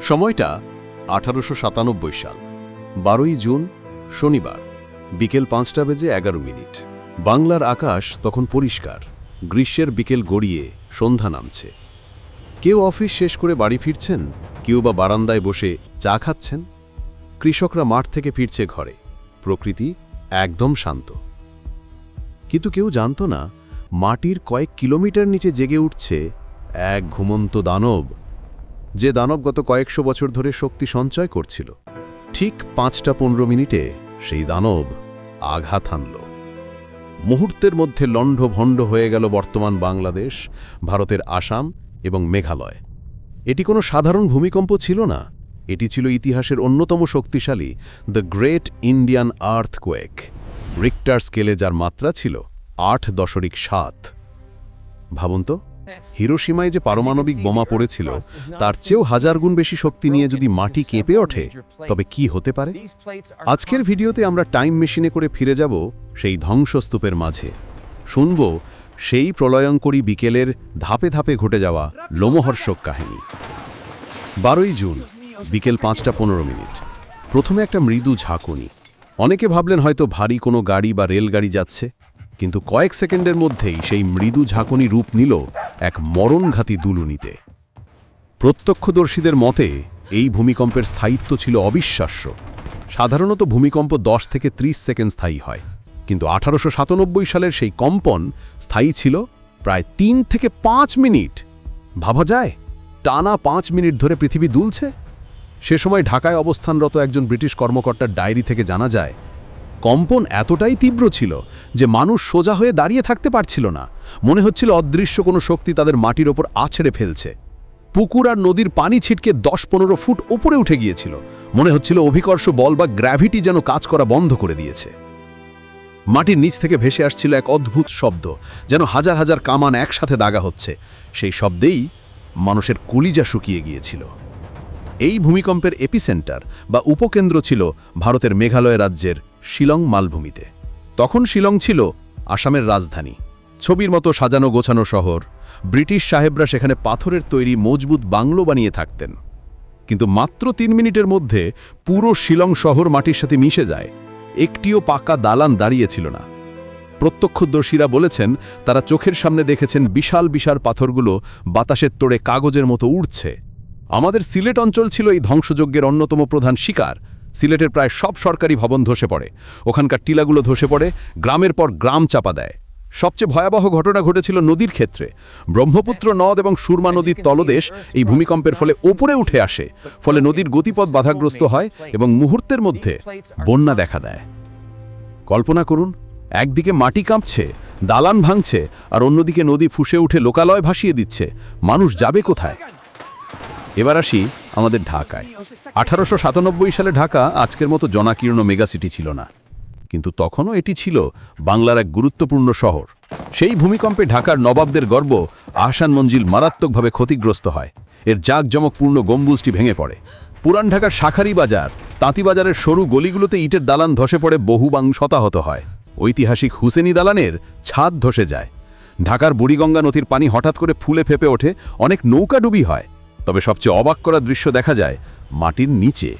সময়টা আঠারোশো সাতানব্বই সাল, বারোই জুন, শনিবার, বিকেল পাঁচটা বেজে এগারো মিনিট। বাংলার আকাশ তখন পরিষ্কার, গ্রীষ্মের বিকেল গড়িয়ে সন্ধ্যা নামছে। কেউ অফিস শেষ করে বাড়ি ফিরছেন, কেউ বা বারান্দায় বসে চা খাচ্ছেন। কৃষকরা মাঠ থেকে ফিরছে ঘরে, প্রকৃতি একদম শান্ত। কিন্তু কেউ জানত না, মাটির কয়েক কিলোমিটার নিচে জেগে উঠছে এক ঘুমন্ত দানব। যে দানব গত কয়েকশো বছর ধরে শক্তি সঞ্চয় করছিল, ঠিক পাঁচটা পনেরো মিনিটে সেই দানব আঘাত হানল। মুহূর্তের মধ্যে লণ্ডভণ্ড হয়ে গেল বর্তমান বাংলাদেশ, ভারতের আসাম এবং মেঘালয়। এটি কোনো সাধারণ ভূমিকম্প ছিল না, এটি ছিল ইতিহাসের অন্যতম শক্তিশালী, the great Indian earthquake Richter স্কেলে যার মাত্রা ছিল আট দশমিক সাত। ভাবুন তো হিরোসীমায় যে পারমাণবিক বোমা পড়েছিল, তার চেয়েও হাজার গুণ বেশি শক্তি নিয়ে যদি মাটি কেঁপে ওঠে, তবে কি হতে পারে? আজকের ভিডিওতে আমরা টাইম মেশিনে করে ফিরে যাব সেই ধ্বংসস্তূপের মাঝে। শুনব সেই প্রলয়ঙ্করী বিকেলের ধাপে ধাপে ঘটে যাওয়া লোমহর্ষক কাহিনী। বারোই জুন, বিকেল পাঁচটা পনেরো মিনিট। প্রথমে একটা মৃদু ঝাঁকুনি। অনেকে ভাবলেন হয়তো ভারী কোনো গাড়ি বা রেলগাড়ি যাচ্ছে, কিন্তু কয়েক সেকেন্ডের মধ্যেই সেই মৃদু ঝাঁকুনি রূপ নিল এক মরণঘাতী দুলুনিতে। প্রত্যক্ষদর্শীদের মতে, এই ভূমিকম্পের স্থায়িত্ব ছিল অবিশ্বাস্য। সাধারণত ভূমিকম্প 10 থেকে 30 সেকেন্ড স্থায়ী হয়। কিন্তু আঠারোশো সাতানব্বই সালের সেই কম্পন স্থায়ী ছিল প্রায় তিন থেকে পাঁচ মিনিট। ভাবা যায়? টানা পাঁচ মিনিট ধরে পৃথিবী দুলছে? সে সময় ঢাকায় অবস্থানরত একজন ব্রিটিশ কর্মকর্তার ডায়েরি থেকে জানা যায় কম্পন এতটাই তীব্র ছিল যে মানুষ সোজা হয়ে দাঁড়িয়ে থাকতে পারছিল না। মনে হচ্ছিল অদৃশ্য কোনো শক্তি তাদের মাটির ওপর আছড়ে ফেলছে। পুকুর আর নদীর পানি ছিটকে দশ পনেরো ফুট উপরে উঠে গিয়েছিল। মনে হচ্ছিল অভিকর্ষ বল বা গ্র্যাভিটি যেন কাজ করা বন্ধ করে দিয়েছে। মাটির নিচ থেকে ভেসে আসছিল এক অদ্ভুত শব্দ, যেন হাজার হাজার কামান একসাথে দাগা হচ্ছে। সেই শব্দেই মানুষের কলিজা শুকিয়ে গিয়েছিল। এই ভূমিকম্পের এপিসেন্টার বা উপকেন্দ্র ছিল ভারতের মেঘালয় রাজ্যের শিলং মালভূমিতে। তখন শিলং ছিল আসামের রাজধানী। ছবির মতো সাজানো গোছানো শহর। ব্রিটিশ সাহেবরা সেখানে পাথরের তৈরি মজবুত বাংলো বানিয়ে থাকতেন। কিন্তু মাত্র তিন মিনিটের মধ্যে পুরো শিলং শহর মাটির সাথে মিশে যায়। একটিও পাকা দালান দাঁড়িয়েছিল না। প্রত্যক্ষদর্শীরা বলেছেন, তারা চোখের সামনে দেখেছেন বিশাল বিশাল পাথরগুলো বাতাসের তোড়ে কাগজের মতো উড়ছে। আমাদের সিলেট অঞ্চল ছিল এই ধ্বংসযজ্ঞের অন্যতম প্রধান শিকার। সিলেটের প্রায় সব সরকারি ভবন ধসে পড়ে। ওখানকার টিলাগুলো ধসে পড়ে, গ্রামের পর গ্রাম চাপা দেয়। সবচেয়ে ভয়াবহ ঘটনা ঘটেছিল নদীর ক্ষেত্রে। ব্রহ্মপুত্র নদ এবং সুরমা নদীর তলদেশ এই ভূমিকম্পের ফলে ওপরে উঠে আসে, ফলে নদীর গতিপথ বাধাগ্রস্ত হয় এবং মুহূর্তের মধ্যে বন্যা দেখা দেয়। কল্পনা করুন, একদিকে মাটি কাঁপছে, দালান ভাঙছে, আর অন্যদিকে নদী ফুসে উঠে লোকালয় ভাসিয়ে দিচ্ছে। মানুষ যাবে কোথায়? এবার আসি আমাদের ঢাকায়। আঠারোশো সাতানব্বই সালে ঢাকা আজকের মতো জনাকীর্ণ মেগাসিটি ছিল না। কিন্তু তখনও এটি ছিল বাংলার এক গুরুত্বপূর্ণ শহর। সেই ভূমিকম্পে ঢাকার নবাবদের গর্ব আহসান মঞ্জিল মারাত্মকভাবে ক্ষতিগ্রস্ত হয়। এর জাঁকজমকপূর্ণ গম্বুজটি ভেঙে পড়ে। পুরান ঢাকার শাখারি বাজার তাঁতিবাজারের সরু গলিগুলোতে ইটের দালান ধসে পড়ে বহু শতাহত হয়। ঐতিহাসিক হুসেনি দালানের ছাদ ধসে যায়। ঢাকার বুড়িগঙ্গা নদীর পানি হঠাৎ করে ফুলে ফেপে ওঠে, অনেক নৌকা ডুবি হয়। তবে সবচেয়ে অবাক করা দৃশ্য দেখা যায় মাটির নিচে।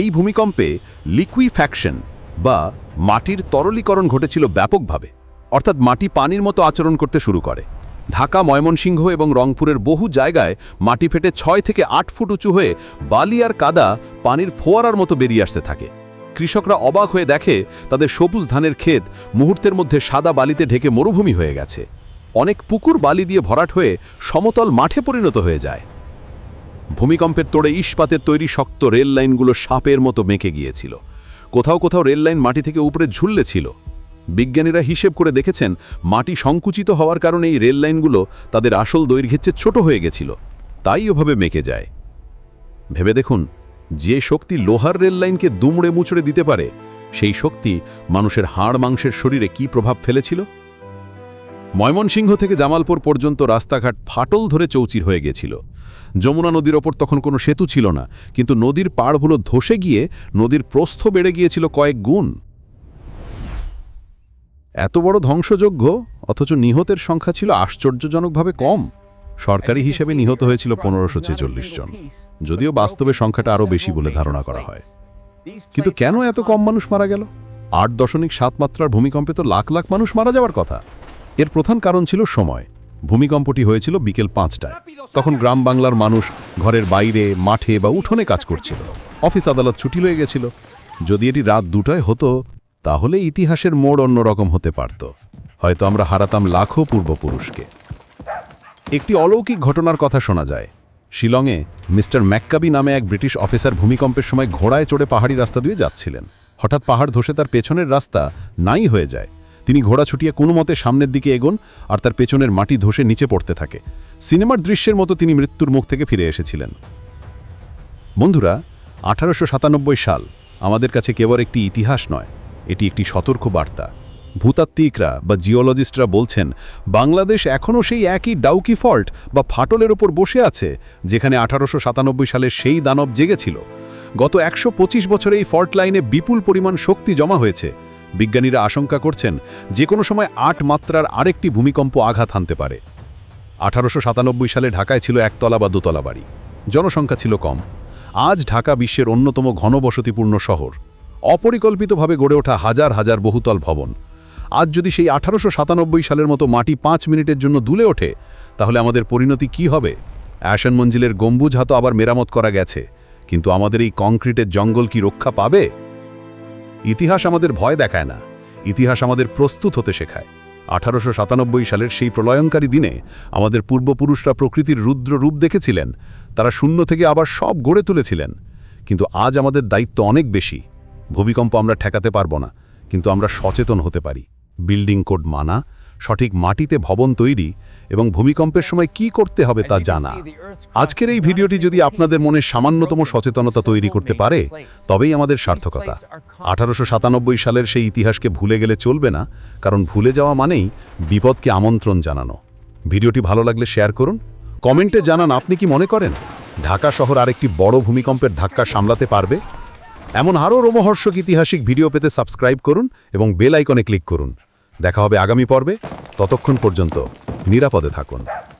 এই ভূমিকম্পে লিকুইফ্যাকশন বা মাটির তরলীকরণ ঘটেছিল ব্যাপকভাবে, অর্থাৎ মাটি পানির মতো আচরণ করতে শুরু করে। ঢাকা, ময়মনসিংহ এবং রংপুরের বহু জায়গায় মাটি ফেটে ছয় থেকে আট ফুট উঁচু হয়ে বালি আর কাদা পানির ফোয়ারার মতো বেরিয়ে আসতে থাকে। কৃষকরা অবাক হয়ে দেখে তাদের সবুজ ধানের ক্ষেত মুহূর্তের মধ্যে সাদা বালিতে ঢেকে মরুভূমি হয়ে গেছে। অনেক পুকুর বালি দিয়ে ভরাট হয়ে সমতল মাঠে পরিণত হয়ে যায়। ভূমিকম্পের তোড়ে ইস্পাতের তৈরি শক্ত রেল লাইনগুলো সাপের মতো মেঁকে গিয়েছিল। কোথাও কোথাও রেল লাইন মাটি থেকে উপরে ঝুললে ছিল। বিজ্ঞানীরা হিসেব করে দেখেছেন, মাটি সংকুচিত হওয়ার কারণে এই রেল লাইনগুলো তাদের আসল দৈর্ঘ্যের চেয়ে ছোট হয়ে গেছিল। তাই ওভাবে মেকে যায়। ভেবে দেখুন, যে শক্তি লোহার রেল লাইনকে দুমড়ে মুচড়ে দিতে পারে, সেই শক্তি মানুষের হাড় মাংসের শরীরে কি প্রভাব ফেলেছিল? ময়মনসিংহ থেকে জামালপুর পর্যন্ত রাস্তাঘাট ফাটল ধরে চৌচির হয়ে গেছিল। যমুনা নদীর ওপর তখন কোনো সেতু ছিল না, কিন্তু নদীর পাড়গুলো ধসে গিয়ে নদীর প্রস্থ বেড়ে গিয়েছিল কয়েক গুণ। এত বড় ধ্বংসযজ্ঞ, অথচ নিহতের সংখ্যা ছিল আশ্চর্যজনকভাবে কম। সরকারি হিসেবে নিহত হয়েছিল পনেরোশো ছেচল্লিশ জন, যদিও বাস্তবে সংখ্যাটা আরও বেশি বলে ধারণা করা হয়। কিন্তু কেন এত কম মানুষ মারা গেল? আট দশমিক সাত মাত্রার ভূমিকম্পে তো লাখ লাখ মানুষ মারা যাওয়ার কথা। এর প্রধান কারণ ছিল সময়। ভূমিকম্পটি হয়েছিল বিকেল পাঁচটায়। তখন গ্রাম বাংলার মানুষ ঘরের বাইরে, মাঠে বা উঠোনে কাজ করছিল। অফিস আদালত ছুটি হয়ে গেছিল। যদি এটি রাত দুটায় হতো, তাহলে ইতিহাসের মোড় অন্যরকম হতে পারত। হয়তো আমরা হারাতাম লাখো পূর্বপুরুষকে। একটি অলৌকিক ঘটনার কথা শোনা যায়। শিলংয়ে মিস্টার ম্যাক্কাবি নামে এক ব্রিটিশ অফিসার ভূমিকম্পের সময় ঘোড়ায় চড়ে পাহাড়ি রাস্তা দিয়ে যাচ্ছিলেন। হঠাৎ পাহাড় ধসে তার পেছনের রাস্তা নাই হয়ে যায়। তিনি ঘোড়া ছুটিয়ে কোনো মতে সামনের দিকে এগোন আর তার পেছনের মাটি ধসে নিচে পড়তে থাকে। সিনেমার দৃশ্যের মতো তিনি মৃত্যুর মুখ থেকে ফিরে এসেছিলেন। বন্ধুরা, আঠারোশো সাতানব্বই সাল, আমাদের কাছে কেবল একটি ইতিহাস নয়, এটি একটি সতর্ক বার্তা। ভূতাত্ত্বিকরা বা জিওলজিস্টরা বলছেন, বাংলাদেশ এখনও সেই একই ডাউকি ফল্ট বা ফাটলের ওপর বসে আছে, যেখানে আঠারোশো সাতানব্বই সালের সেই দানব জেগেছিল। গত একশো পঁচিশ বছরে এই ফল্ট লাইনে বিপুল পরিমাণ শক্তি জমা হয়েছে। বিজ্ঞানীরা আশঙ্কা করছেন যে কোনো সময় আট মাত্রার আরেকটি ভূমিকম্প আঘাত হানতে পারে। আঠারোশো সাতানব্বই সালে ঢাকায় ছিল একতলা বা দোতলা বাড়ি। জনসংখ্যা ছিল কম। আজ ঢাকা বিশ্বের অন্যতম ঘনবসতিপূর্ণ শহর। অপরিকল্পিতভাবে গড়ে ওঠা হাজার হাজার বহুতল ভবন। আজ যদি সেই আঠারোশো সাতানব্বই সালের মতো মাটি পাঁচ মিনিটের জন্য দুলে ওঠে, তাহলে আমাদের পরিণতি কি হবে? অ্যাশন মঞ্জিলের গম্বুজ হাতো আবার মেরামত করা গেছে। কিন্তু আমাদের এই কংক্রিটের জঙ্গল কি রক্ষা পাবে? ইতিহাস আমাদের ভয় দেখায় না, ইতিহাস আমাদের প্রস্তুত হতে শেখায়। আঠারোশো সাতানব্বই সালের সেই প্রলয়ঙ্কারী দিনে আমাদের পূর্বপুরুষরা প্রকৃতির রুদ্র রূপ দেখেছিলেন, তারা শূন্য থেকে আবার সব গড়ে তুলেছিলেন। কিন্তু আজ আমাদের দায়িত্ব অনেক বেশি। ভূমিকম্প আমরা ঠেকাতে পারব না, কিন্তু আমরা সচেতন হতে পারি। বিল্ডিং কোড মানা সঠিক মাটিতে ভবন তৈরি এবং ভূমিকম্পের সময় কি করতে হবে তা জানা। আজকের এই ভিডিওটি যদি আপনাদের মনে সামান্যতম সচেতনতা তৈরি করতে পারে তবেই আমাদের সার্থকতা। আঠারোশো সাতানব্বই সালের সেই ইতিহাসকে ভুলে গেলে চলবে না কারণ ভুলে যাওয়া মানেই বিপদকে আমন্ত্রণ জানানো। ভিডিওটি ভালো লাগলে শেয়ার করুন কমেন্টে জানান আপনি কি মনে করেন ঢাকা শহর আরেকটি বড় ভূমিকম্পের ধাক্কা সামলাতে পারবে? এমন আরও রোমহর্ষক ইতিহাসিক ভিডিও পেতে সাবস্ক্রাইব করুন এবং বেল আইকনে ক্লিক করুন। দেখা হবে আগামী পর্বে। ততক্ষণ পর্যন্ত নিরাপদে থাকুন।